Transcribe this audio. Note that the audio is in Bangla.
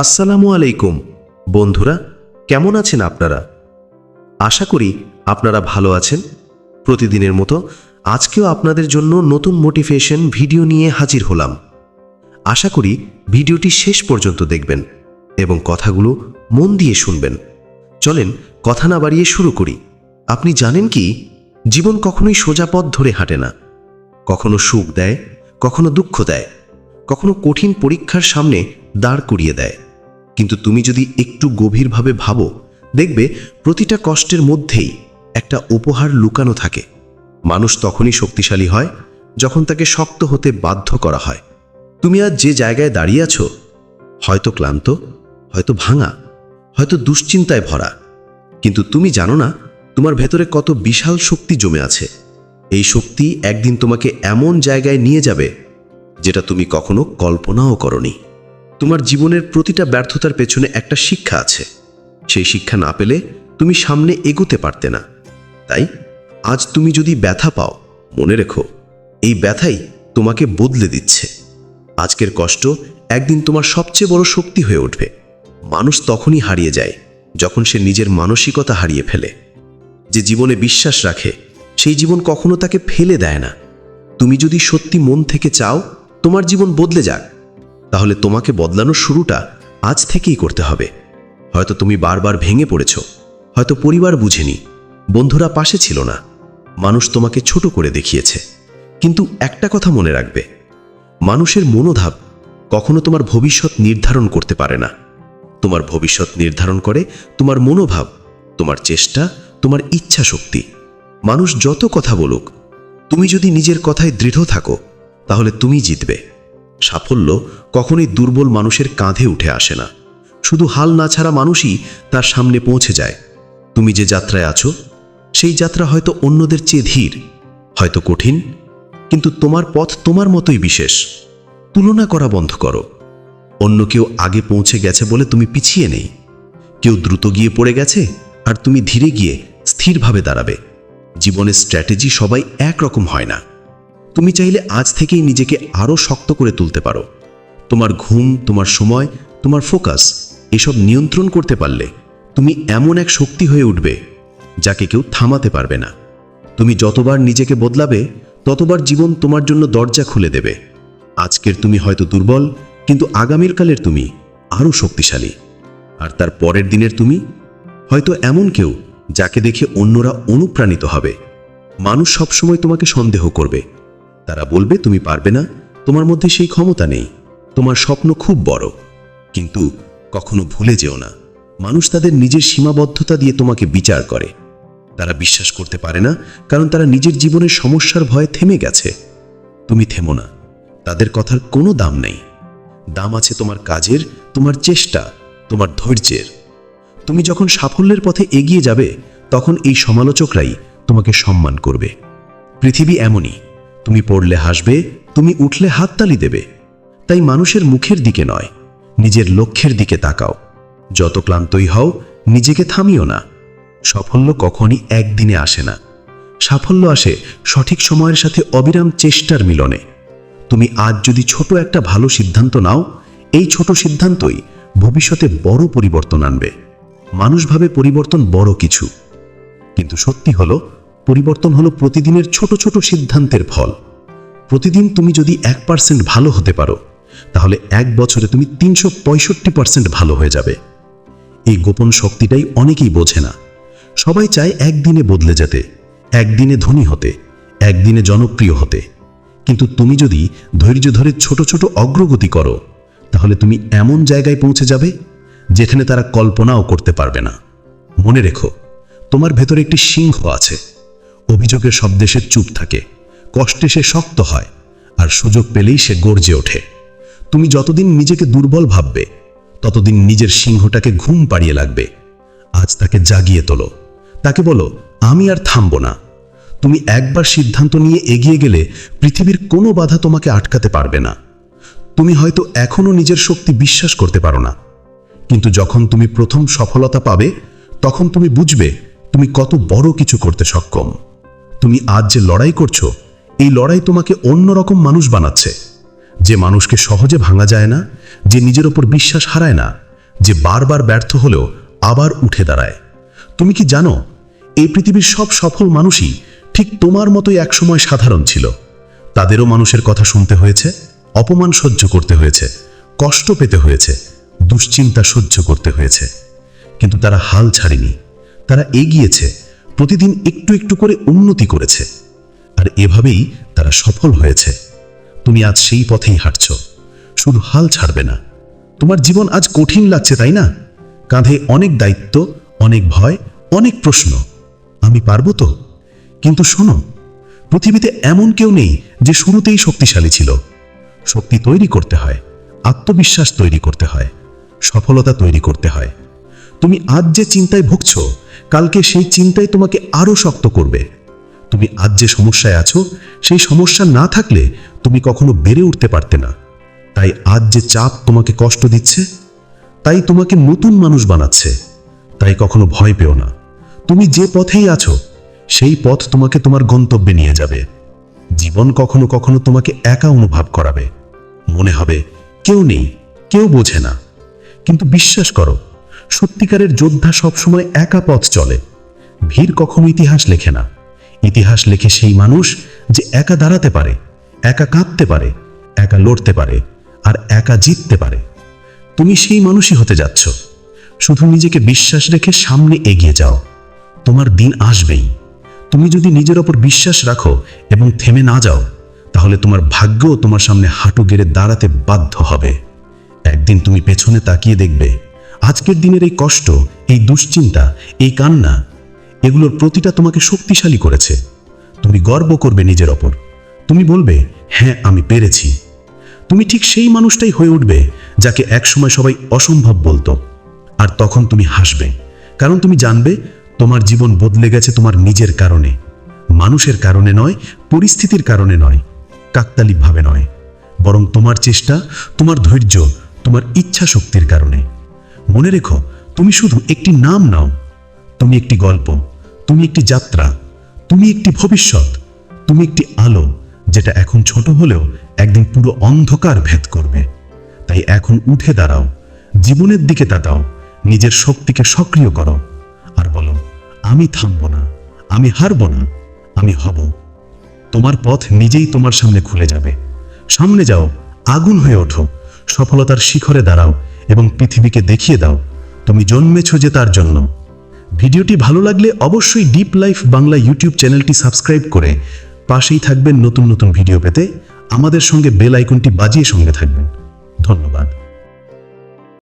আসসালামু আলাইকুম। বন্ধুরা, কেমন আছেন আপনারা? আশা করি আপনারা ভালো আছেন। প্রতিদিনের মতো আজকেও আপনাদের জন্য নতুন মোটিভেশন ভিডিও নিয়ে হাজির হলাম। আশা করি ভিডিওটি শেষ পর্যন্ত দেখবেন এবং কথাগুলো মন দিয়ে শুনবেন। চলেন, কথা না বাড়িয়ে শুরু করি। আপনি জানেন কি, জীবন কখনোই সোজা পথ ধরে হাঁটে না। কখনো সুখ দেয়, কখনো দুঃখ দেয়, কখনো কঠিন পরীক্ষার সামনে দাঁড় করিয়ে দেয়। কিন্তু তুমি যদি একটু গভীরভাবে ভাবো, দেখবে প্রতিটা কষ্টের মধ্যেই একটা উপহার লুকানো থাকে। মানুষ তখনই শক্তিশালী হয় যখন তাকে শক্ত হতে বাধ্য করা হয়। তুমি আজ যে জায়গায় দাঁড়িয়ে আছো, হয়তো ক্লান্ত, হয়তো ভাঙা, হয়তো দুশ্চিন্তায় ভরা। কিন্তু তুমি জানো না, তোমার ভেতরে কত বিশাল শক্তি জমে আছে। এই শক্তি একদিন তোমাকে এমন জায়গায় নিয়ে যাবে, যেটা তুমি কখনো কল্পনাও করনি। তোমার জীবনের প্রতিটা ব্যর্থতার পেছনে একটা শিক্ষা আছে। সেই শিক্ষা না পেলে তুমি সামনে এগোতে পারতে না। তাই আজ তুমি যদি ব্যথা পাও, মনে রেখো, এই ব্যথাই তোমাকে বদলে দিচ্ছে। আজকের কষ্ট একদিন তোমার সবচেয়ে বড় শক্তি হয়ে উঠবে। মানুষ তখনই হারিয়ে যায়, যখন সে নিজের মানসিকতা হারিয়ে ফেলে। যে জীবনে বিশ্বাস রাখে, সেই জীবন কখনো তাকে ফেলে দেয় না। তুমি যদি সত্যি মন থেকে চাও, তোমার জীবন বদলে যাক। তাহলে তোমাকে বদলানোর শুরুটা আজ থেকেই করতে হবে। হয়তো তুমি বারবার ভেঙে পড়েছ, হয়তো পরিবার বুঝেনি, বন্ধুরা পাশে ছিল না, মানুষ তোমাকে ছোট করে দেখিয়েছে। কিন্তু একটা কথা মনে রাখবে, মানুষের মনোভাব কখনো তোমার ভবিষ্যৎ নির্ধারণ করতে পারে না। তোমার ভবিষ্যৎ নির্ধারণ করে তোমার মনোভাব, তোমার চেষ্টা, তোমার ইচ্ছা শক্তি। মানুষ যত কথা বলুক, তুমি যদি নিজের কথায় দৃঢ় থাকো, তাহলে তুমি জিতবে। সাফল্য কখনোই দুর্বল মানুষের কাঁধে উঠে আসে না। শুধু হাল না ছাড়া মানুষই তার সামনে পৌঁছে যায়। তুমি যে যাত্রায় আছো, সেই যাত্রা হয়তো অন্যদের চেয়ে ধীর, হয়তো কঠিন, কিন্তু তোমার পথ তোমার মতোই বিশেষ। তুলনা করা বন্ধ করো। অন্য কেউ আগে পৌঁছে গেছে বলে তুমি পিছিয়ে নেই। কেউ দ্রুত গিয়ে পড়ে গেছে আর তুমি ধীরে গিয়ে স্থিরভাবে দাঁড়াবে। জীবনের স্ট্র্যাটেজি সবাই একরকম হয় না। তুমি চাইলে আজ থেকেই নিজেকে আরও শক্ত করে তুলতে পারো। তোমার ঘুম, তোমার সময়, তোমার ফোকাস, এসব নিয়ন্ত্রণ করতে পারলে তুমি এমন এক শক্তি হয়ে উঠবে যাকে কেউ থামাতে পারবে না। তুমি যতবার নিজেকে বদলাবে, ততবার জীবন তোমার জন্য দরজা খুলে দেবে। আজকের তুমি হয়তো দুর্বল, কিন্তু আগামীর কালের তুমি আরও শক্তিশালী। আর তার পরের দিনের তুমি হয়তো এমন কেউ যাকে দেখে অন্যরা অনুপ্রাণিত হবে। মানুষ সবসময় তোমাকে সন্দেহ করবে। তারা বলবে, তুমি পারবে না। তোমার মধ্যে সেই ক্ষমতা নেই। তোমার স্বপ্ন খুব বড়। কিন্তু কখনো ভুলে যেও না। মানুষ তাদের নিজের সীমাবদ্ধতা দিয়ে তোমাকে বিচার করে। তারা বিশ্বাস করতে পারে না, কারণ তারা নিজের জীবনের সমস্যার ভয়ে থেমে গেছে। তুমি থেমো না। তাদের কথার কোনো দাম নেই। দাম আছে তোমার কাজের, তোমার চেষ্টা, তোমার ধৈর্যের। তুমি যখন সাফল্যের পথে এগিয়ে যাবে, তখন এই সমালোচকরাই তোমাকে সম্মান করবে। পৃথিবী এমনই। তুমি পড়লে হাসবে, তুমি উঠলে হাততালি দেবে। তাই মানুষের মুখের দিকে নয়, নিজের লক্ষ্যের দিকে তাকাও। যত ক্লান্তই হও, নিজেকে থামিও না। সাফল্য কখনই একদিনে আসে না। সাফল্য আসে সঠিক সময়ের সাথে অবিরাম চেষ্টার মিলনে। তুমি আজ যদি ছোট একটা ভালো সিদ্ধান্ত নাও, এই ছোট সিদ্ধান্তই ভবিষ্যতে বড় পরিবর্তন আনবে। মানুষভাবে পরিবর্তন বড় কিছু। কিন্তু সত্যি হলো পরিবর্তন হলো প্রতিদিনের ছোট ছোট সিদ্ধান্তের ফল। প্রতিদিন তুমি যদি এক পার্সেন্ট ভালো হতে পারো, তাহলে এক বছরে তুমি তিনশো পঁয়ষট্টি পার্সেন্ট ভালো হয়ে যাবে। এই গোপন শক্তিটাই অনেকেই বোঝে না। সবাই চায় একদিনে বদলে যেতে, একদিনে ধনী হতে, একদিনে জনপ্রিয় হতে। কিন্তু তুমি যদি ধৈর্য ধরে ছোট ছোট অগ্রগতি করো, তাহলে তুমি এমন জায়গায় পৌঁছে যাবে যেখানে তারা কল্পনাও করতে পারবে না। মনে রেখো, তোমার ভেতরে একটি সিংহ আছে। অভিযোগের শব্দে সে চুপ থাকে। কষ্টে সে শক্ত হয় আর সুযোগ পেলেই সে গর্জে ওঠে। তুমি যতদিন নিজেকে দুর্বল ভাববে, ততদিন নিজের সিংহটাকে ঘুম পাড়িয়ে লাগবে। আজ তাকে জাগিয়ে তোলো। তাকে বলো, আমি আর থামব না। তুমি একবার সিদ্ধান্ত নিয়ে এগিয়ে গেলে পৃথিবীর কোনো বাধা তোমাকে আটকাতে পারবে না। তুমি হয়তো এখনও নিজের শক্তি বিশ্বাস করতে পারো না। কিন্তু যখন তুমি প্রথম সফলতা পাবে, তখন তুমি বুঝবে তুমি কত বড় কিছু করতে সক্ষম। তুমি আজ যে লড়াই করছ, এই লড়াই তোমাকে অন্যরকম মানুষ বানাচ্ছে। যে মানুষকে সহজে ভাঙা যায় না, যে নিজের ওপর বিশ্বাস হারায় না, যে বারবার ব্যর্থ হলেও আবার উঠে দাঁড়ায়। তুমি কি জানো, এই পৃথিবীর সব সফল মানুষই ঠিক তোমার মতোই একসময় সাধারণ ছিল। তাদেরও মানুষের কথা শুনতে হয়েছে, অপমান সহ্য করতে হয়েছে, কষ্ট পেতে হয়েছে, দুশ্চিন্তা সহ্য করতে হয়েছে। কিন্তু তারা হাল ছাড়েনি, তারা এগিয়েছে প্রতিদিন একটু একটু করে উন্নতি করেছে। আর এভাবেই তারা সফল হয়েছে। তুমি আজ সেই পথেই হাঁটছ। শুধু হাল ছাড়বে না। তোমার জীবন আজ কঠিন লাগছে, তাই না? কাঁধে অনেক দায়িত্ব, অনেক ভয়, অনেক প্রশ্ন। আমি পারব তো? কিন্তু শোনো, পৃথিবীতে এমন কেউ নেই যে শুরুতেই শক্তিশালী ছিল। শক্তি তৈরি করতে হয়, আত্মবিশ্বাস তৈরি করতে হয়, সফলতা তৈরি করতে হয়। তুমি আজ যে চিন্তায় ভুগছ, কালকে সেই চিন্তাই তোমাকে আরও শক্ত করবে। তুমি আজ যে সমস্যায় আছো, সেই সমস্যা না থাকলে তুমি কখনো বেড়ে উঠতে পারতে না। তাই আজ যে চাপ তোমাকে কষ্ট দিচ্ছে, তাই তোমাকে নতুন মানুষ বানাচ্ছে। তাই কখনো ভয় পেও না। তুমি যে পথেই আছো, সেই পথ তোমাকে তোমার গন্তব্যে নিয়ে যাবে। জীবন কখনো কখনো তোমাকে একা অনুভব করাবে। মনে হবে, কেউ নেই, কেউ বোঝে না। কিন্তু বিশ্বাস করো সত্যিকারের যোদ্ধা সবসময় একা পথ চলে। ভিড় কখনো ইতিহাস লেখে না। ইতিহাস লেখে সেই মানুষ যে একা দাঁড়াতে পারে, একা কাঁদতে পারে, একা লড়তে পারে, আর একা জিততে পারে। তুমি সেই মানুষই হতে যাচ্ছ। শুধু নিজেকে বিশ্বাস রেখে সামনে এগিয়ে যাও। তোমার দিন আসবেই। তুমি যদি নিজের ওপর বিশ্বাস রাখো এবং থেমে না যাও, তাহলে তোমার ভাগ্যও তোমার সামনে হাঁটু গেড়ে দাঁড়াতে বাধ্য হবে। একদিন তুমি পেছনে তাকিয়ে দেখবে আজকের দিনের এই কষ্ট, এই দুশ্চিন্তা, এই কান্না, এগুলোর প্রতিটা তোমাকে শক্তিশালী করেছে। তুমি গর্ব করবে নিজের ওপর। তুমি বলবে হ্যাঁ আমি পেরেছি। তুমি ঠিক সেই মানুষটাই হয়ে উঠবে যাকে একসময় সবাই অসম্ভব বলতো। আর তখন তুমি হাসবে, কারণ তুমি জানবে, তোমার জীবন বদলে গেছে তোমার নিজের কারণে। মানুষের কারণে নয়, পরিস্থিতির কারণে নয় কাকতালিকভাবে নয়। বরং তোমার চেষ্টা, তোমার ধৈর্য, তোমার ইচ্ছা শক্তির কারণে। মনে রেখো, তুমি শুধু একটি নাম নাও। তুমি একটি গল্প, তুমি একটি যাত্রা, তুমি একটি ভবিষ্যৎ, তুমি একটি আলো, যেটা এখন ছোট হলেও একদিন পুরো অন্ধকার ভেদ করবে। তাই এখন উঠে দাঁড়াও, জীবনের দিকে তাকাও, নিজের শক্তিকে সক্রিয় করো। আর বলো, আমি থামব না, আমি হারব না, আমি হব। তোমার পথ নিজেই তোমার সামনে খুলে যাবে। সামনে যাও, আগুন হয়ে ওঠো, সফলতার শিখরে দাঁড়াও এবং পৃথিবীকে দেখিয়ে দাও, তুমি জন্মেছ যে তার জন্য। ভিডিওটি ভালো লাগলে অবশ্যই ডিপ লাইফ বাংলা ইউটিউব চ্যানেলটি সাবস্ক্রাইব করে পাশেই থাকবেন নতুন নতুন ভিডিও পেতে। আমাদের সঙ্গে বেল আইকনটি বাজিয়ে সঙ্গে থাকবেন। ধন্যবাদ।